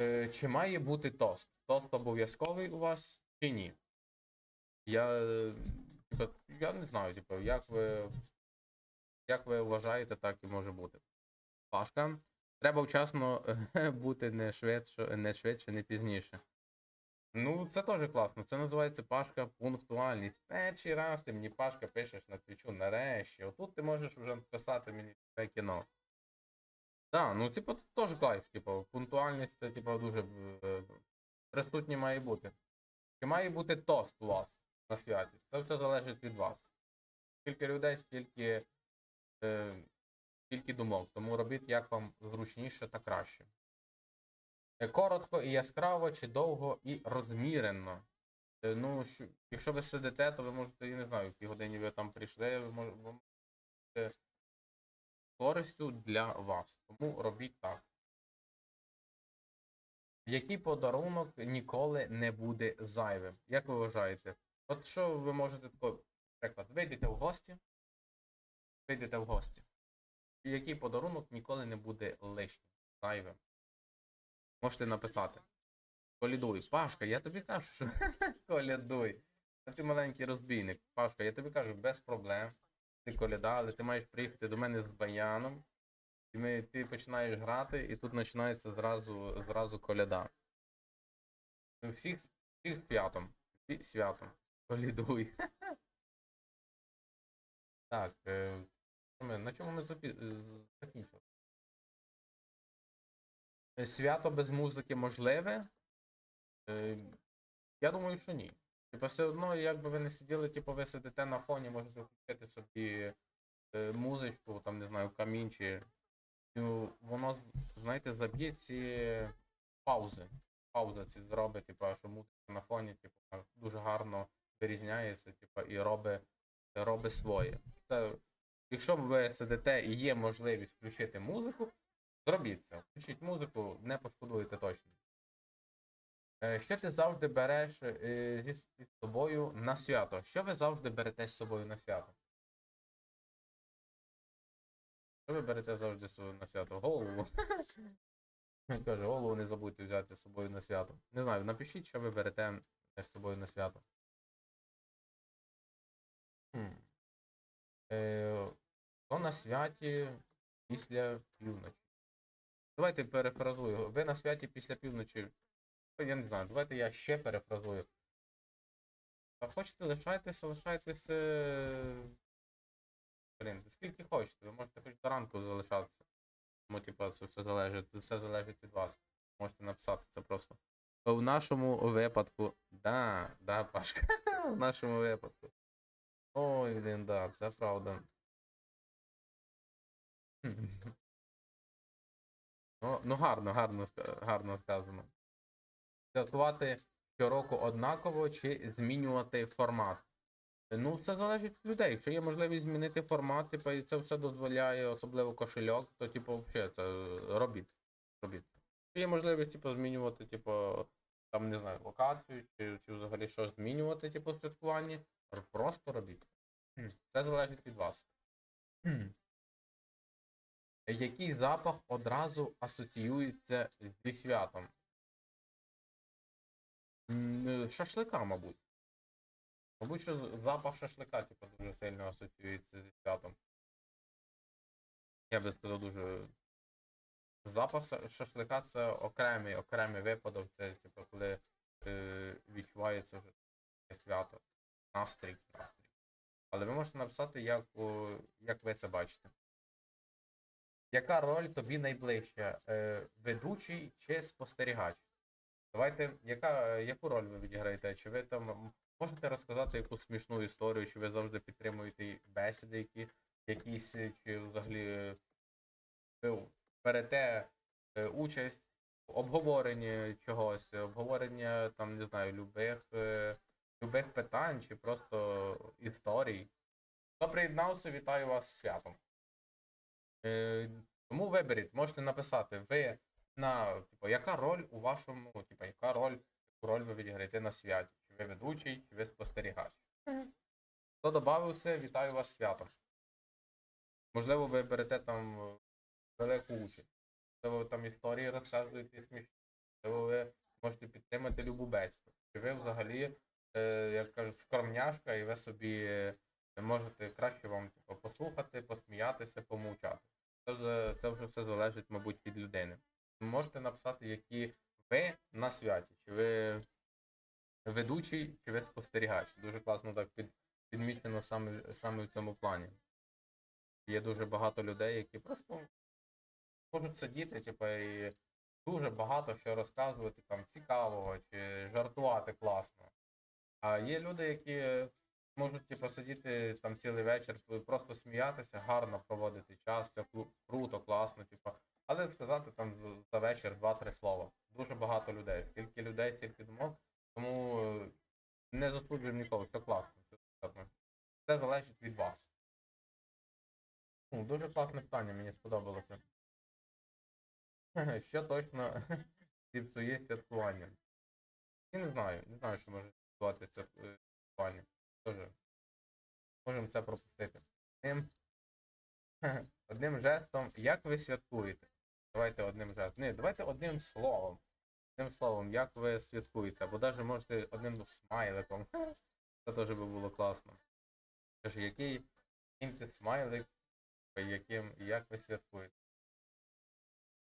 Е, чи має бути тост? Тост обов'язковий у вас чи ні? Я, е, я не знаю, типу, як ви, як ви вважаєте, так і може бути. Пашка. Треба вчасно бути не швидше, не швидше, не пізніше. Ну, це теж класно. Це називається Пашка пунктуальність. Перший раз ти мені Пашка пишеш на твічу нарешті. Отут ти можеш вже писати мені кіно. Так, ну, типу, теж кайф, типу, пунктуальність це, типу, дуже е, присутнє має бути. Чи має бути тост у вас на святі? Це все залежить від вас. Скільки людей, стільки, е, стільки думок. Тому робіть як вам зручніше та краще. Е, Коротко і яскраво, чи довго і розмірено. Е, Ну, що, якщо ви сидите, то ви можете, я не знаю, в якій годині ви там прийшли, ви можете користю для вас. Тому робіть так. Який подарунок ніколи не буде зайвим? Як ви вважаєте? От що ви можете тако, наприклад, вийдете в гості, вийдете в гості. І який подарунок ніколи не буде лишнім, зайвим? Можете написати. Колядуй. Пашка, я тобі кажу, що колядуй. Та ти маленький розбійник. Пашка, я тобі кажу, без проблем. Ти коляда, але ти маєш приїхати до мене з баяном. І ми, ти починаєш грати, і тут починається зразу, зразу коляда. Всіх, всіх з святом. Святом. Колядуй. Так. Е, на чому ми е, закінчили? Свято без музики можливе? Е, я думаю, що ні. Типа все одно, як би ви не сиділи, типу, ви сидите на фоні, можете включити собі е, музичку, там, не знаю, камін чи. Ну, воно, знаєте, заб'є ці паузи. Пауза ці зробить, типу, що музика на фоні, типу, дуже гарно вирізняється, типу, і робить, робить своє. Це, якщо ви сидите і є можливість включити музику, зробіть це. Включіть музику, не пошкодуєте точно. Е, Що ти завжди береш е, зі собою на свято? Що ви завжди берете з собою на свято? Що ви берете завжди з собою на свято? Голову. Каже, голову не забудьте взяти з собою на свято. Не знаю, напишіть, що ви берете з собою на свято. Хм. Е, на святі після півночі. Давайте перефразую. Ви на святі після півночі. Я не знаю, давайте я ще перефразую. Хочете лишайтеся, лишайтеся. Блін, скільки хочете, ви можете хоч до ранку залишатися. Тому, типу, це все залежить, все залежить від вас. Можете написати це просто. В нашому випадку. Да, да, Пашка. В нашому випадку. Ой, блін, да, це правда. Ну, ну гарно, гарно, гарно сказано. Святкувати щороку однаково чи змінювати формат? Ну, це залежить від людей. Якщо є можливість змінити формат, типу, і це все дозволяє, особливо кошельок, то, типу, взагалі, це е, робіть. робіть. Якщо є можливість, типу, змінювати, типу, там, не знаю, локацію, чи, чи взагалі щось змінювати, типу, в святкуванні, просто робіть. Це залежить від вас. Який запах одразу асоціюється зі святом? Е, Шашлика, мабуть. Мабуть, що запах шашлика, типу, дуже сильно асоціюється зі святом. Я би сказав дуже. Запах шашлика це окремий, окремий випадок, це, типу, коли е, відчувається вже свято. Настрій, настрій. Але ви можете написати, як, о, як ви це бачите. Яка роль тобі найближча? Е, ведучий чи спостерігач? Давайте, яка, яку роль ви відіграєте? Чи ви там можете розказати якусь смішну історію, чи ви завжди підтримуєте бесіди, які якісь, е, чи взагалі е, ви берете е, участь в обговоренні чогось, обговорення там, не знаю, любих, любих питань чи просто історій. Хто приєднався, вітаю вас з святом. Тому виберіть, можете написати, ви на, типу, яка роль у вашому, типу, яка роль, яку роль ви відіграєте на святі? Чи ви ведучий, чи ви спостерігач? Хто додався, вітаю вас святом. Можливо, ви берете там е, велику участь. Можливо, ви там історії розказуєте смішні. можливо, ви можете підтримати любу бесіду. Чи ви взагалі, е, як кажуть, скромняшка, і ви собі е, можете краще вам типу, послухати, посміятися, помовчати. Це, це вже все залежить, мабуть, від людини. Можете написати, які ви на святі, чи ви ведучий, чи ви спостерігач. Дуже класно так під, підмічено саме, саме в цьому плані. Є дуже багато людей, які просто можуть сидіти, типу, і дуже багато що розказувати там цікавого чи жартувати класно. А є люди, які можуть типу, сидіти там цілий вечір, просто сміятися, гарно проводити час, все кру- круто, класно, типу. Але сказати там за вечір два-три слова. Дуже багато людей. Скільки людей, стільки думок. Тому е, не засуджую нікого, все класно. Все залежить від вас. Дуже класне питання, мені сподобалося. Що точно зіпсує святкування? Я не знаю, не знаю, що може зіпсувати свят- е, святкування. Тоже можемо це пропустити. Одним жестом, як ви святкуєте? Давайте одним жестом. Ні, давайте одним словом. Одним словом, як ви святкуєте, або навіть можете одним смайликом. Це теж би було класно. Каже, який киньте смайлик, яким, як ви святкуєте?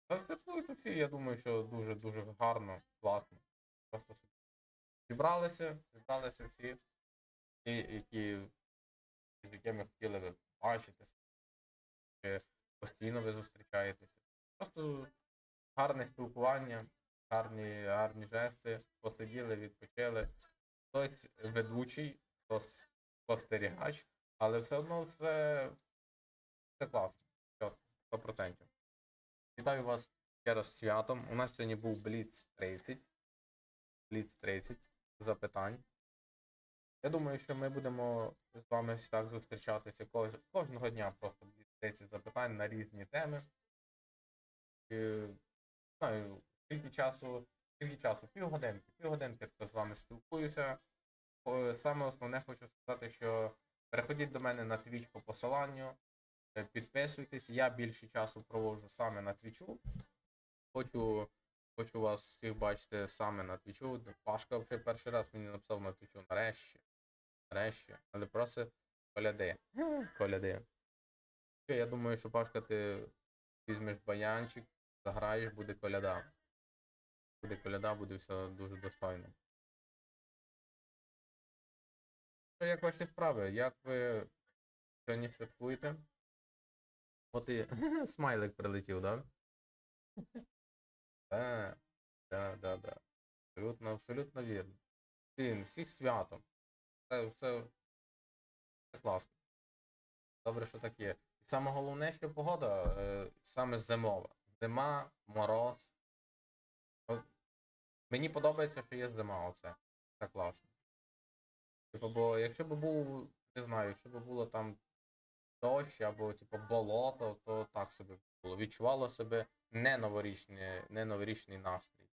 Та святкують усі, я думаю, що дуже-дуже гарно, класно. Просто зібралися, зібралися всі, ті, які, з якими хотіли ви бачитися, чи постійно ви зустрічаєтеся. Просто гарне спілкування, гарні, гарні жести, посиділи, відпочили. Хтось ведучий, хтось спостерігач, але все одно це, це класно. 100%. Вітаю вас ще раз святом. У нас сьогодні був Бліц 30. Бліц 30 запитань. Я думаю, що ми будемо з вами так зустрічатися кож- кожного дня просто 30 запитань на різні теми. Не знаю, скільки часу, скільки часу, півгодинки, півгодинки то з вами спілкуюся. Саме основне хочу сказати, що переходіть до мене на Twitch по посиланню. Е, Підписуйтесь, я більше часу проводжу саме на твічу. Хочу, хочу вас всіх бачити саме на твічу. Пашка вже перший раз мені написав на твічу нарешті. Нарешті. Але просто коляди. Коляди. Я думаю, що Пашка, ти візьмеш баянчик, заграєш, буде коляда. Буде коляда, буде все дуже достойно. Що, як ваші справи? Як ви сьогодні святкуєте? От і смайлик прилетів, да? Так, да, да, да. Абсолютно, абсолютно вірно. Всім, всіх святом. Це все, все класно. Добре, що так є. І саме головне, що погода е, саме зимова. Зима, мороз. Мені подобається, що є зима, оце. Це класно. Типу, бо якщо б був, не знаю, якщо б було там дощ або типу болото, то так собі було. Відчувало себе не новорічний, не новорічний настрій.